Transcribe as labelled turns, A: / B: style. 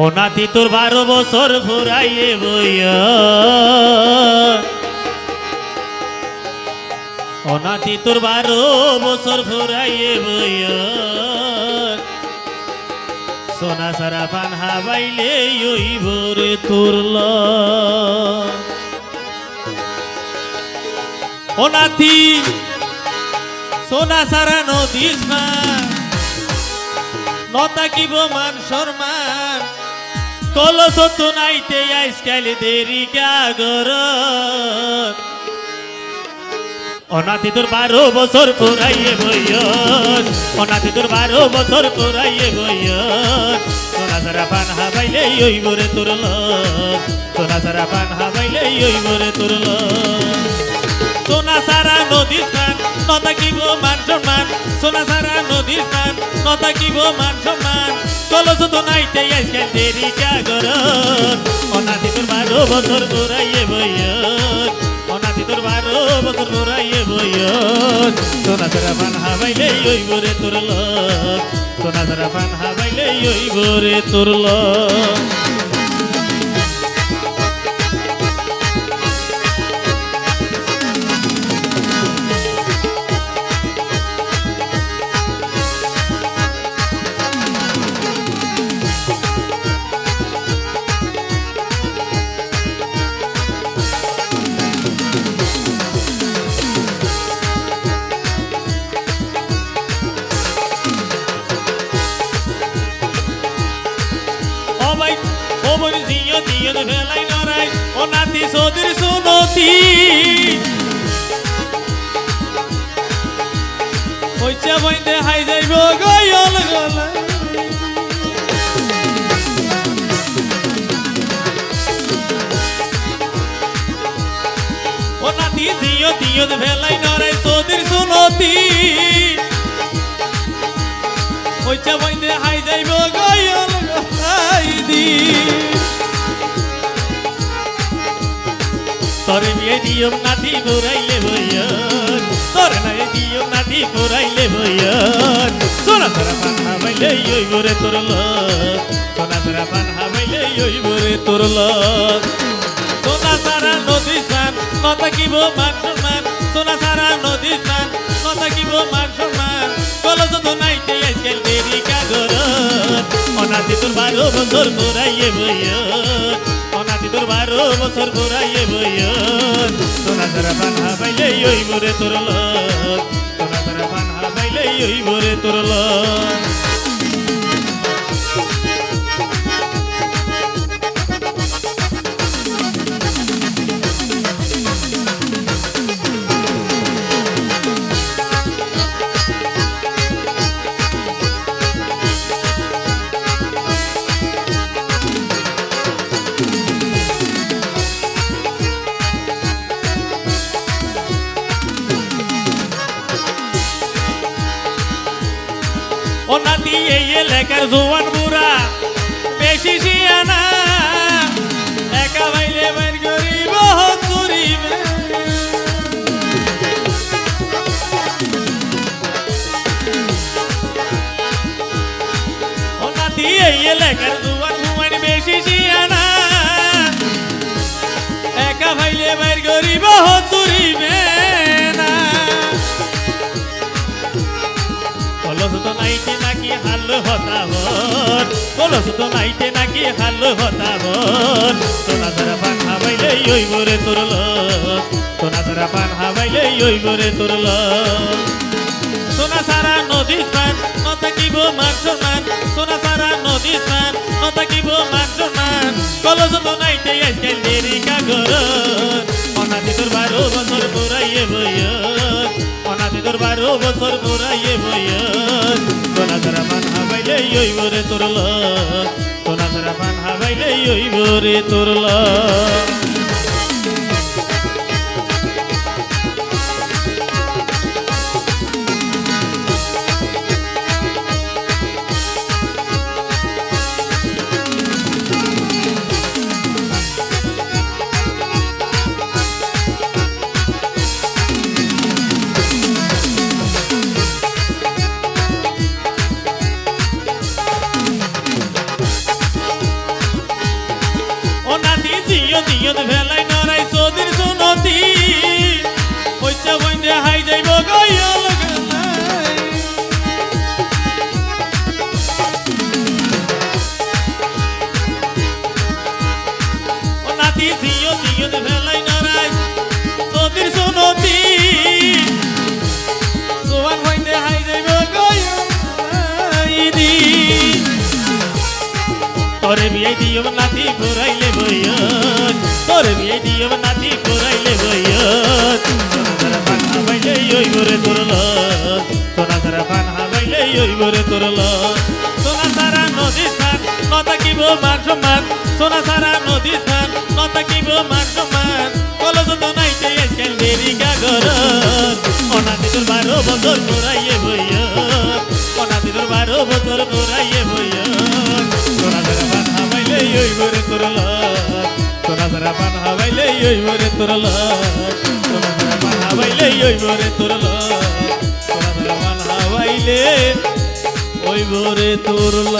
A: ও নাতি তোর বারো বছর ফুরাইয়ে বইয়া। তোর বারো বছর ফুরাইয়ে বইয়া। সোনা সারা পান হাবাইলে ওই ভোরে তুরল ও নাতি সোনা সারা না নতাকিব মান সম্মান কলস তো নাইতে আইসকাল দেরি কাগর অনাথি তোর বারো বছর পুরাইয়ে বইয়ন অনাথি তোর বারো বছর পুরাইয়ে বইয়ন সোনা সারা পান হাবাইলে ওই বরে তুরল সোনা সারা পান হাবাইলে ওই বরে তুরল সোনা সারা নদীর স্নান নতাকিব মান সোনা সারা নদীর স্নান নতাকিব মান কলস তো নাইতে আজকে দেরি জাগর। অনাদি তোর বারো বছর ঘুরাইয়ে বইয়ন অনাদি তোর বারো বছর ঘুরাইয়ে বইয়ন সোনা সারা পান হাবাইলে ওই বরে তুরল সোনা সারা পান হাবাইলে ওই বরে তোর ও ও দিও দিও দে ভেলাই নরাই ও নাতি সদির সুনতি। ওইচা বইতে হাই যাইব গয়ল গলা। ও নাতি দিও দে ভেলাই নরাই সদির সুনতি। দিও নাতি ঘুরাইলে বইয়ন তরে নাই দিও নাতি ঘুরাইলে বইয়ন সোনা তোরা পান হাবাইলে ওই বরে তোরল সোনা তোরা পান হাবাইলে ওই বরে তোরল সোনা সারা নদী স্নান, কথা কিব মান সম্মান? সোনা সারা নদী স্নান, কথা কিব মান সম্মান? কলস তো নাইতে আজকাল দেরি কাগর অনাথি তোর বারো বছর ঘুরাইয়ে বইয়ন তোর বারো বছর ঘুরাইয়ে বইয়ন সোনা তারা পান বাইলে ওই বরে তোরল সোনা তারা পান বাইলে ওই মোরে তোর ও এই এলাকার জোয়ান বুড়া। বেশি শিয়ানা একা বাইলে বাইর করিব করিবে ও নাতি এই এলাকার জোয়ান বুয়ান বেশি শিয়ানা একা ভাইলে বাইর করিব চুরিবে কলস তো নাইতে নাকি হাল হতাবন কলস তো নাইতে নাকি হাল হতাবন সোনা সারা পান হাবাইলে ওই বরে তুরল সোনা সারা পান হাবাইলে ওই বরে তুরল সোনা সারা নদী স্নান নতাকিব মান সোনা সারা নদী স্নান নতাকিব মান সম্মান কলস তো নাইতে আজকাল দেরি কাগর অনাদি বছর ঘুরাইয়ে বইয়ন সোনা সারা পান হাবাইলে ওই বরে তুরল সোনা সারা পান হাবাইলে ওই বরে তুরল ও নাতি জিও জিও ভেলাই নরাই চৌধুরী সুনতি। সোয়ান বইন্দে হাই যাইব লাগালাই তোরে বিয়ে দিও, নাতি ফুরাইলে বইয়ন তোরে বিয়ে দিও, নাতি ফুরাইলে বইয়ন সোনা পান হাবাইলে ওই নদী স্থান নতা কিব মান সম্মান, সোনা সারা নদী স্থান নতা কিব মান সম্মান। কলজ তো আজকাল দেরি গাগর অনাদি তোর বারো বছর ফুরাইয়ে বইয়ন অনাদি তোর বারো বছর ফুরাইয়ে বইয়ন সোনা সারা পান হাবাইলে ওই বরে তোরল সোনা সারা পান হাবাইলে ওই বরে তোরল সোনা সারা পান হাবাইলে ওই বরে তোরল সোনা সারা পান হাবাইলে ওই তোরল